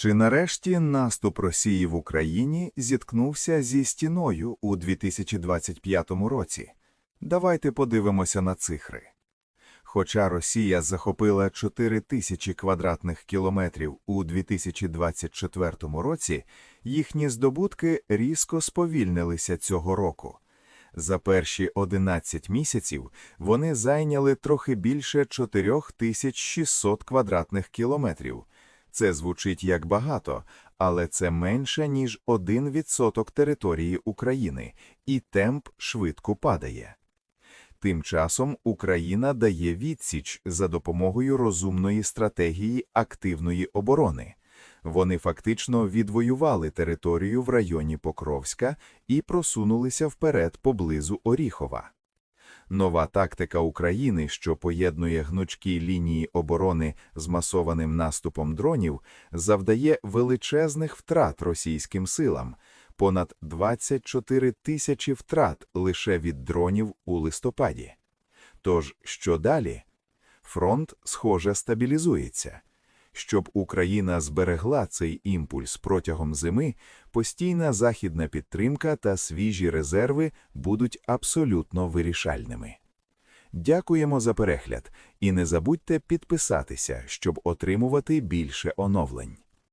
Чи нарешті наступ Росії в Україні зіткнувся зі стіною у 2025 році? Давайте подивимося на цифри. Хоча Росія захопила 4 тисячі квадратних кілометрів у 2024 році, їхні здобутки різко сповільнилися цього року. За перші 11 місяців вони зайняли трохи більше 4600 квадратних кілометрів. Це звучить як багато, але це менше, ніж 1% території України, і темп швидко падає. Тим часом Україна дає відсіч за допомогою розумної стратегії активної оборони. Вони фактично відвоювали територію в районі Покровська і просунулися вперед поблизу Оріхова. Нова тактика України, що поєднує гнучкі лінії оборони з масованим наступом дронів, завдає величезних втрат російським силам – понад 24 тисячі втрат лише від дронів у листопаді. Тож, що далі? Фронт, схоже, стабілізується. Щоб Україна зберегла цей імпульс протягом зими, постійна західна підтримка та свіжі резерви будуть абсолютно вирішальними. Дякуємо за перегляд і не забудьте підписатися, щоб отримувати більше оновлень.